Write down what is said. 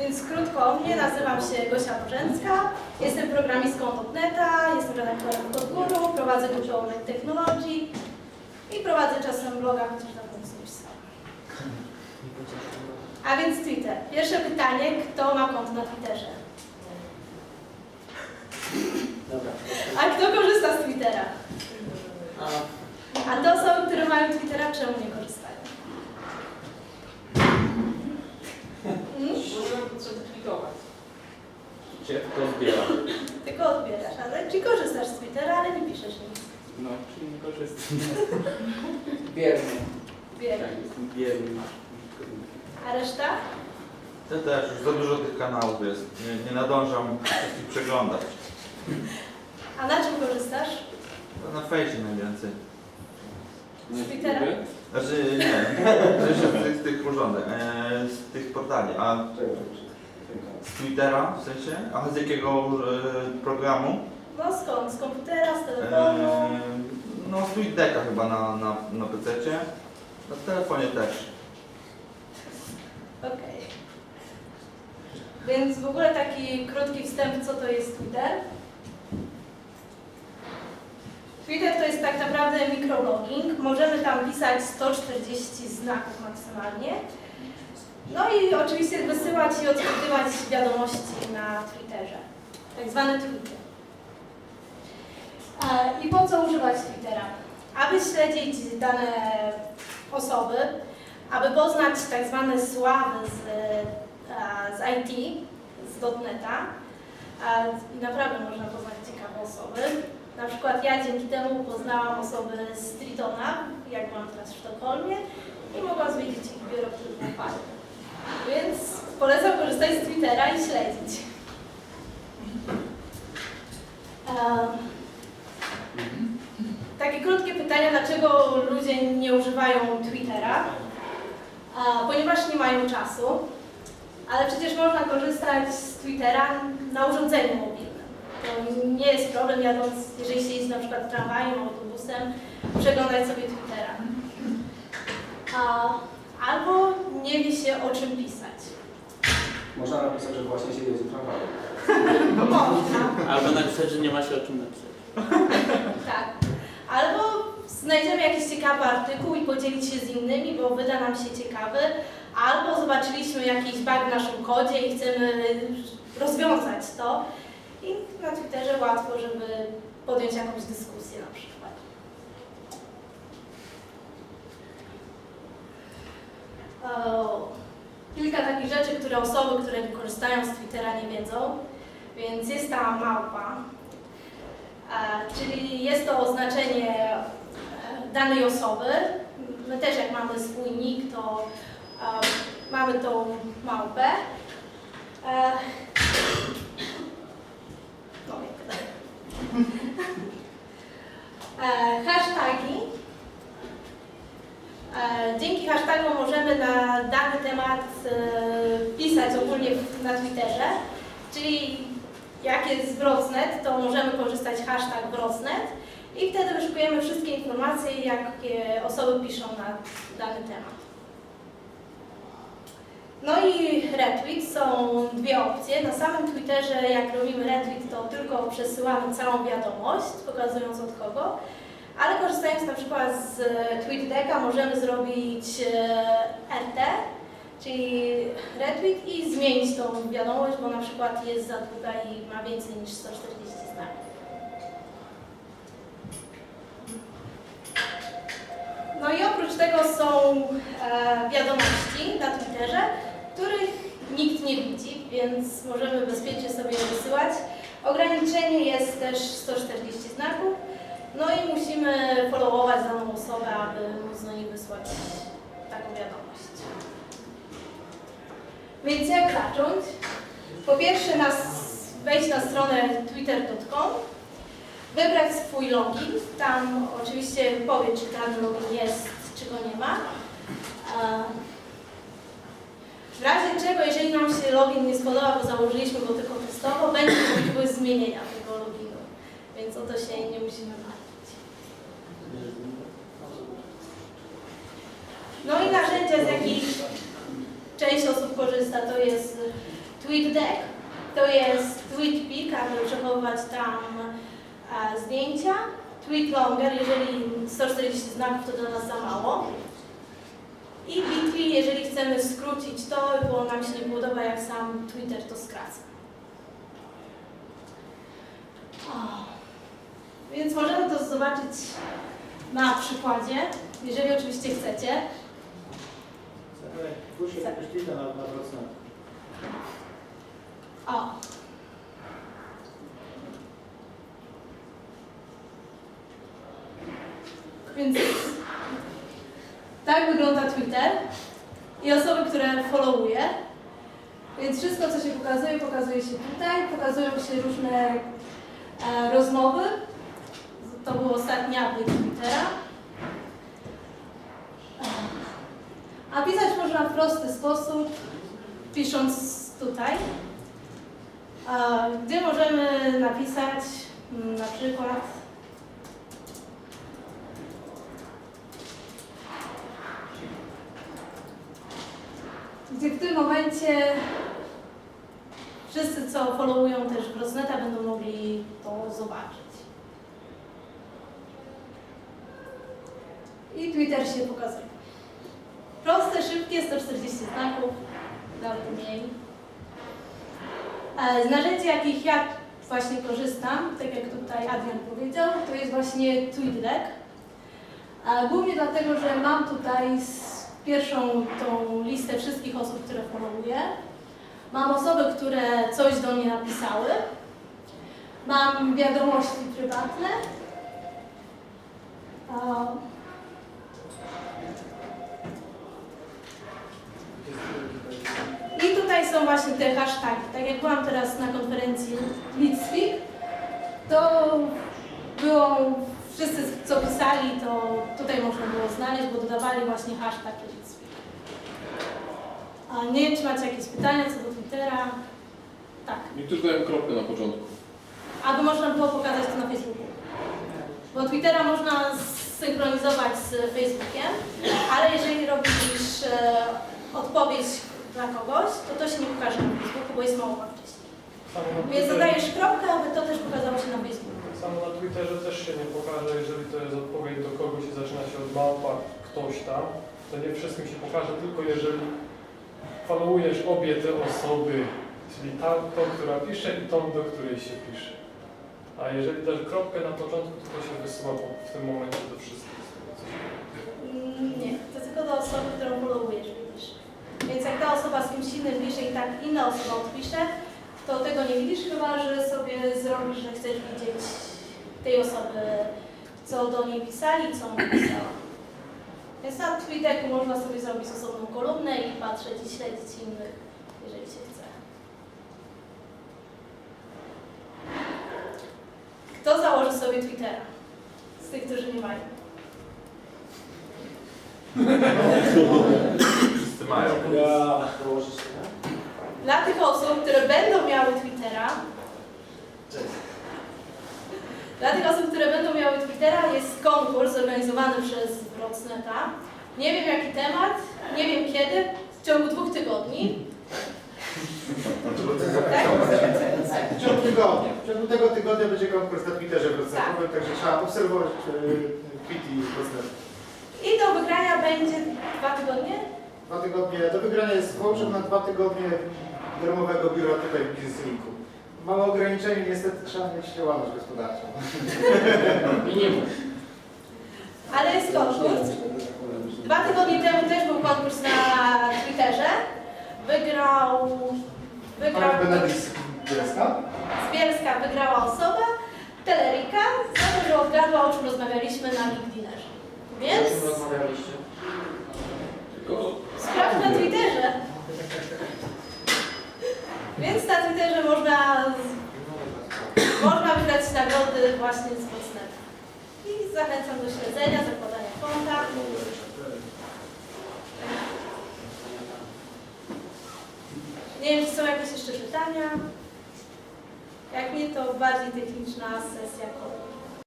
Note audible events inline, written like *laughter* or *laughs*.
Więc krótko o mnie, nazywam się Gosia Bożęcka, jestem programistką .NETA, jestem redaktorem Kodguru, prowadzę grupę Onet Technology i prowadzę czasem bloga, chociaż dawno nie sobie pisałam. A więc Twitter. Pierwsze pytanie, kto ma konto na Twitterze? Dobra. A kto korzysta z Twittera? A, A te osoby, które mają Twittera, czemu nie korzystają? Hmm? Może trzeba klikować. cię to zbiera. Tylko odbierasz, ale czy korzystasz z Twittera, ale nie piszesz nic. No, czyli nie korzystam. *laughs* Bierny. Tak, jestem bierny. A reszta? Ja też, już za dużo tych kanałów jest. Nie, nie nadążam wszystkich przeglądać. A na czym korzystasz? To na fejsie najwięcej. Z Twittera? Znaczy nie, *laughs* z tych, z tych urządzeń, e, z tych portali. A z Twittera w sensie? A z jakiego e, programu? No skąd? Z komputera, z telefonu? no z TweetDecka chyba na, na, na PC-cie. Na telefonie też. Okej. Więc w ogóle taki krótki wstęp, co to jest Twitter? Twitter to jest tak naprawdę mikroblogging. Możemy tam pisać 140 znaków maksymalnie. No i oczywiście wysyłać i odczytywać wiadomości na Twitterze. Tak zwane tweety. I po co używać Twittera? Aby śledzić dane osoby, aby poznać tak zwane sławy z, z IT, z .NETA. A, I naprawdę można poznać ciekawe osoby. Na przykład ja dzięki temu poznałam osoby z Tritona, jak mam teraz w Sztokholmie i mogłam zwiedzić ich biuro, które było. Więc polecam korzystać z Twittera i śledzić. Em, takie krótkie pytania, dlaczego ludzie nie używają Twittera? A, ponieważ nie mają czasu, ale przecież można korzystać z Twittera na urządzeniu mobilnym. To nie jest problem jadąc, jeżeli się jeździ na przykład tramwajem, autobusem, przeglądać sobie Twittera. A, albo nie wie się o czym pisać. Można napisać, że właśnie się jedzie tramwajem. *laughs* Można, Albo napisać, że nie ma się o czym napisać. Tak. Albo znajdziemy jakiś ciekawy artykuł i podzielić się z innymi, bo wyda nam się ciekawy, albo zobaczyliśmy jakiś bug w naszym kodzie i chcemy rozwiązać to. I na Twitterze łatwo, żeby podjąć jakąś dyskusję na przykład. Kilka takich rzeczy, które osoby, które korzystają z Twittera nie wiedzą. Więc jest ta małpa, czyli jest to oznaczenie e, danej osoby. My też jak mamy swój nick, to e, mamy tą małpę. E, no. E, hashtagi. E, dzięki hashtagom możemy na dany temat e, pisać ogólnie na Twitterze, czyli jak jest Wrocnet, to możemy korzystać hashtag Wrocnet i wtedy wyszukujemy wszystkie informacje, jakie osoby piszą na dany temat. No i retweet są dwie opcje. Na samym Twitterze, jak robimy retweet, to tylko przesyłamy całą wiadomość, pokazując od kogo, ale korzystając na przykład z TweetDecka możemy zrobić e, RT, czyli retweet i zmienić tą wiadomość, bo na przykład jest za długa i ma więcej niż 140 znaków. No i oprócz tego są e, wiadomości na Twitterze, których nikt nie widzi, więc możemy bezpiecznie sobie je wysyłać. Ograniczenie jest też 140 znaków, no i musimy followować daną osobę, aby móc do niej wysłać taką wiadomość. Więc jak zacząć? Po pierwsze nas wejść na stronę twitter.com, wybrać swój login, tam oczywiście powie, czy dany login jest, czy go nie ma. E, W razie czego, jeżeli nam się login nie spodoba, bo założyliśmy go tylko testowo, będzie możliwość zmienienia tego loginu, więc o to się nie musimy martwić. No i narzędzia, z jakich część osób korzysta, to jest TweetDeck to jest TweetPic, aby przechowywać tam e, zdjęcia. TweetLonger, jeżeli 140 znaków to dla nas za mało. I Bitly, jeżeli chcemy skrócić to, bo nam się nie podoba jak sam Twitter to skraca. Więc możemy to zobaczyć na przykładzie, jeżeli oczywiście chcecie. Na procent. O. Więc tak wygląda Twitter i osoby, które followuję. Więc wszystko, co się pokazuje, pokazuje się tutaj. Pokazują się różne e, rozmowy. To był ostatni update Twittera. A pisać można w prosty sposób, pisząc tutaj. Gdzie możemy napisać mm, na przykład gdzie w tym momencie wszyscy, co followują też Brosneta, będą mogli to zobaczyć. I Twitter się pokazuje. Szybkie, 140 znaków, nawet mniej. E, Z narzędzi, jakich ja właśnie korzystam, tak jak tutaj Adrian powiedział, to jest właśnie TweetDeck. E, Głównie dlatego, że mam tutaj pierwszą tą listę wszystkich osób, które followuję. Mam osoby, które coś do mnie napisały. Mam wiadomości prywatne. I tutaj są właśnie te hasztagi. Tak jak byłam teraz na konferencji Leadspeak, to było, wszyscy co pisali, to tutaj można było znaleźć, bo dodawali właśnie hashtag Leadspeak. A nie wiem, czy macie jakieś pytania co do Twittera. Tak. Niektórzy dają kropkę na początku. Aby można było pokazać to na Facebooku. Bo Twittera można synchronizować z Facebookiem, ale jeżeli robisz e, odpowiedź dla kogoś, to to się nie pokaże na Facebooku, bo jest małpa wcześniej. Więc dodajesz kropkę, aby to też pokazało się na Facebooku. samo na Twitterze też się nie pokaże, jeżeli to jest odpowiedź do kogoś i zaczyna się od małpa ktoś tam, to nie wszystkim się pokaże, tylko jeżeli followujesz obie te osoby, czyli ta, tą, która pisze i tą, do której się pisze. A jeżeli dasz kropkę na początku, to to się wysyła w tym momencie do wszystkich. z tego, co się- Mm, Nie, to tylko do osoby, którą followujesz, widzisz. Więc jak ta osoba z kimś i tak inna osoba odpisze, to tego nie widzisz, chyba że sobie zrobisz, że chcesz widzieć tej osoby, co do niej pisali, co ona pisała. Więc na Twitterku można sobie zrobić osobną kolumnę i patrzeć i śledzić innych, jeżeli się chce. Kto założy sobie Twittera? Z tych, którzy nie mają. *laughs* Wszyscy mają. Ja Dla tych osób, które będą miały Twittera, dla tych osób, które będą miały Twittera jest konkurs zorganizowany przez Wrocneta. Nie wiem jaki temat, nie wiem kiedy, w ciągu dwóch tygodni. Tak? W ciągu tygodnia. W ciągu tego tygodnia będzie konkurs na Twitterze procentowym, także trzeba obserwować tweety procentów. I do wygrania będzie dwa tygodnie. Dwa tygodnie, do wygrania jest voucher na dwa tygodnie darmowego biura tutaj w Business Linku. Małe ograniczenie, niestety trzeba mieć działalność gospodarczą. *laughs* Minimum. Ale jest konkurs. Dwa tygodnie temu też był konkurs na Twitterze. Wygrał... Wygrał... Z Bielska wygrała osoba, Telerika, za to, że odgadła, o czym rozmawialiśmy na LinkedInerze. Więc O czym rozmawialiście? Sprawdź na Twitterze. Więc na Twitterze można, można wygrać nagrody właśnie z Mocneta. I zachęcam do śledzenia, zakładania konta. Nie wiem, czy są jakieś jeszcze pytania. Jak nie, to bardziej techniczna sesja kolei.